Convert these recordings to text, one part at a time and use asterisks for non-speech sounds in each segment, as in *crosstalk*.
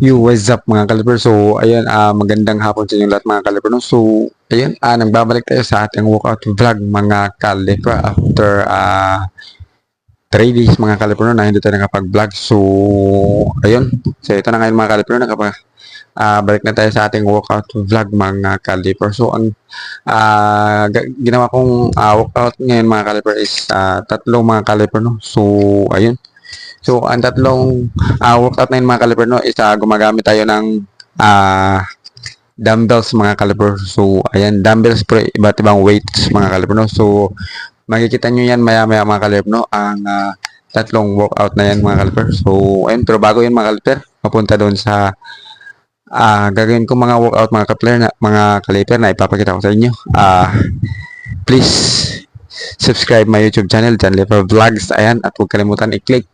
Yo, what's up mga kaliper? So, ayun, ah, magandang hapon sa inyo lahat mga kaliper. No? So, ayun, ah, nagbabalik tayo sa ating workout vlog mga kaliper after ah, 3 days mga kaliper na hindi tayo nakapag-vlog. So, ayun. So, ito na ngayon mga kaliper no, nakapag ah, balik na tayo sa ating workout vlog mga kaliper. So, ang ga- ginawa kong ah, workout ngayon mga kaliper is ah, tatlong mga kaliper no. So, ayun. So, ang tatlong ah workout na yun mga kaliper no is ah, gumagamit tayo ng ah dumbbells mga kaliper. So, ayan, dumbbells pero iba't ibang weights mga kaliper no. So, makikita nyo yan maya maya mga kaliper no ang ah, tatlong workout na yan mga kaliper. So, ayun, pero bago yun mga kaliper, papunta doon sa ah gagawin ko mga workout mga kaliper na, mga kaliper na ipapakita ko sa inyo. Ah, please subscribe my YouTube channel, John Leper Vlogs. Ayan, at huwag kalimutan i-click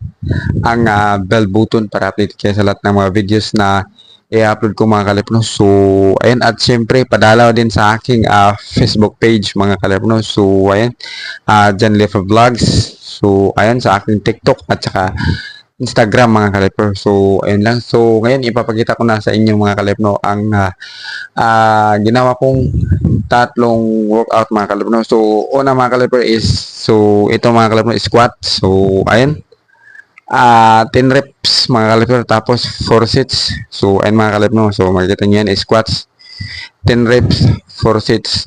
ang ah, bell button para update kayo sa lahat ng mga videos na i-upload ko mga kalipno. So, ayan, at syempre, padalaw din sa aking ah, Facebook page mga kalipno. So, ayan, uh, John Lefer Vlogs. So, ayan, sa aking TikTok at saka Instagram mga kalipno. So, ayun lang. So, ngayon, ipapakita ko na sa inyo mga kalipno ang ah, ah, ginawa kong tatlong workout mga kalipno. So, una mga kalipno is, so, ito mga kalipno is squat. So, ayan, ah 10 reps mga kaliper tapos 4 sets so ayun mga kaliper no so makikita niyo yan squats. 10 reps 4 sets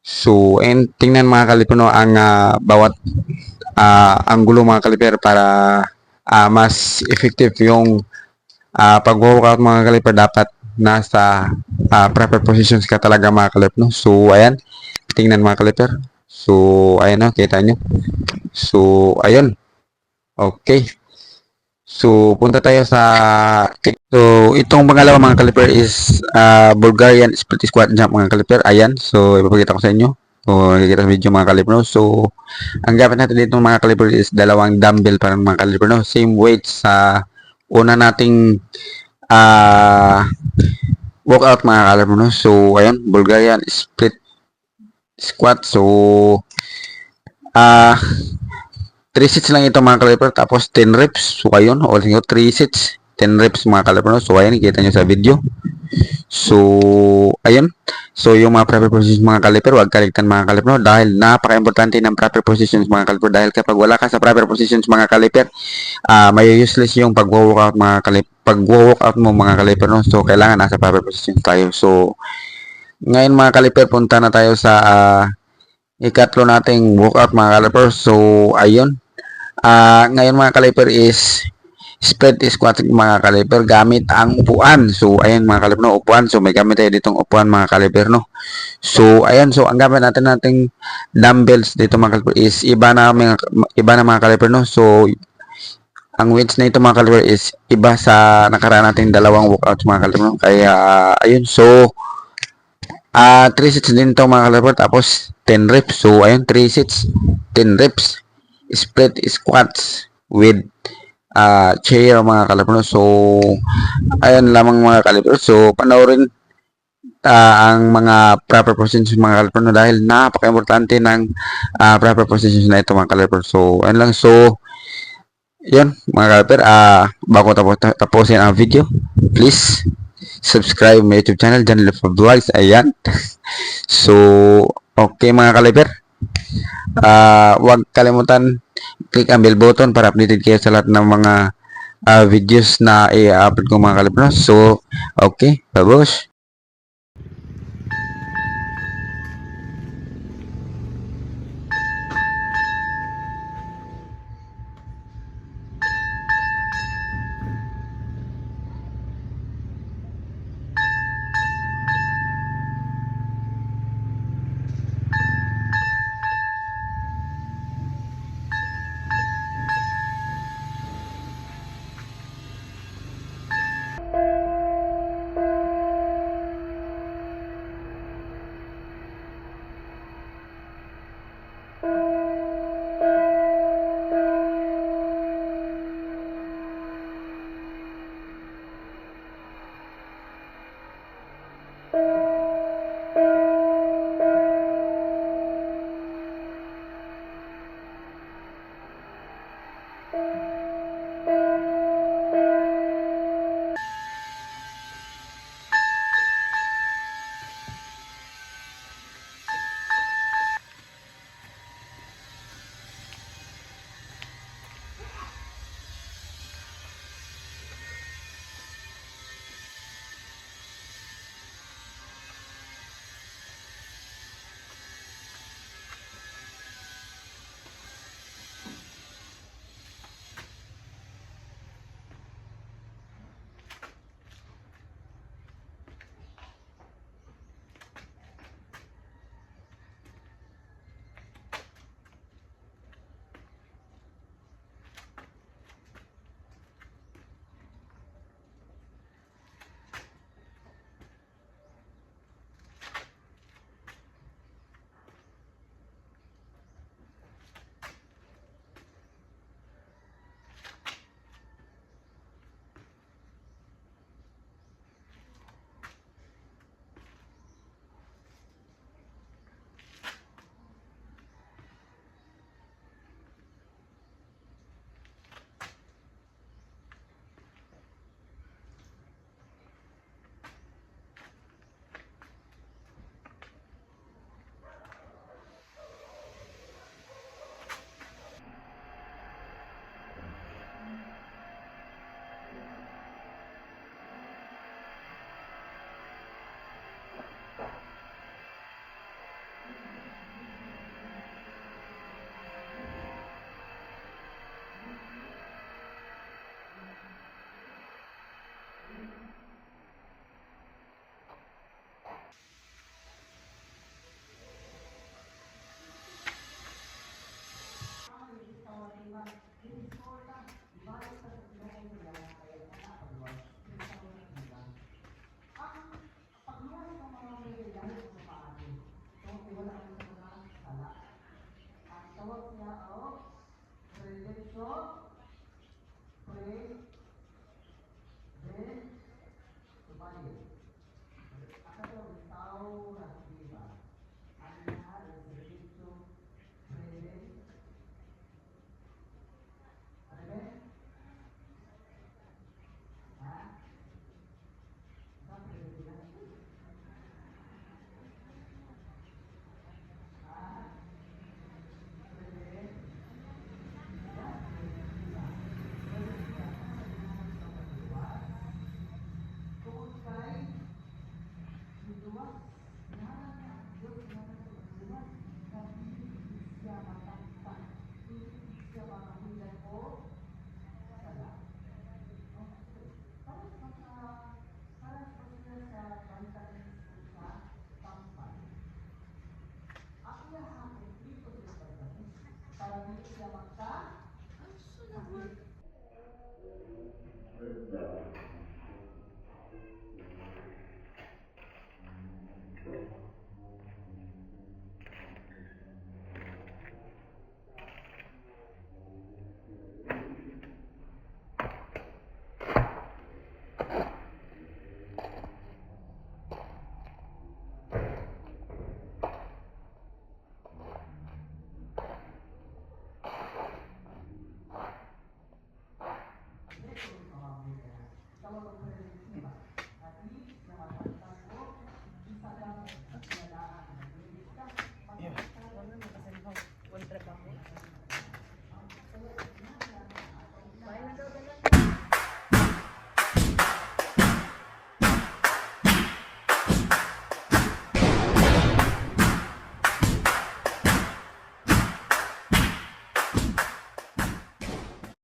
so ayun tingnan mga kaliper no ang ah, bawat ah, anggulo mga kaliper para ah, mas effective yung ah, pag-workout mga kaliper dapat nasa ah, proper positions ka talaga mga kaliper no so ayan tingnan mga kaliper so ayan no kita nyo so ayun Okay. So, punta tayo sa So, itong pangalawa mga kaliper is ah, Bulgarian split squat jump mga kaliper. Ayan. So, ipapakita ko sa inyo. So, nakikita sa video mga kaliper. No? So, ang gamit natin dito mga kaliper is dalawang dumbbell para mga kaliper. No? Same weight sa una nating ah workout mga kaliper. No? So, ayan. Bulgarian split squat. So, ah 3 sets lang ito mga kaliper tapos 10 reps so ayun all nyo 3 sets 10 reps mga kaliper no? so ayan kita nyo sa video so ayun. So yung mga proper positions mga kaliper huwag kaligtan mga kaliper no? dahil napaka-importante ng proper positions mga kaliper dahil kapag wala ka sa proper positions mga kaliper ah may useless yung pag-workout mga kaliper pag-workout mo mga kaliper no? so kailangan nasa proper positions tayo. So ngayon mga kaliper punta na tayo sa ah, ikatlo nating workout mga kaliper so ayun. Ah, ngayon mga kaliper is spread squat mga kaliper gamit ang upuan. So ayan mga kaliper no, upuan. So may gamit tayo ditong upuan mga kaliper no. So ayan so ang gamit natin nating dumbbells dito mga kaliper is iba na mga iba na mga kaliper no. So ang weights na ito mga kaliper is iba sa nakaraan nating dalawang workouts mga kaliper no. Kaya ayun so ah 3 sets din to mga kaliper tapos 10 reps. So ayun 3 sets 10 reps split squats with uh, chair mga kalipro. So, ayan lamang mga kalipro. So, panoorin uh, ang mga proper positions mga kalipro dahil napaka-importante ng uh, proper positions na ito mga kalipro. So, ayan lang. So, yun mga kalipro. Uh, bago tapos, tapusin ang video, please subscribe my YouTube channel, Janelle for Vlogs. Ayan. *laughs* so, okay mga kalipro. Uh, huwag kalimutan click ang bell button para updated kayo sa lahat ng mga uh, videos na i-upload ko mga kalipnos. So, okay, babos.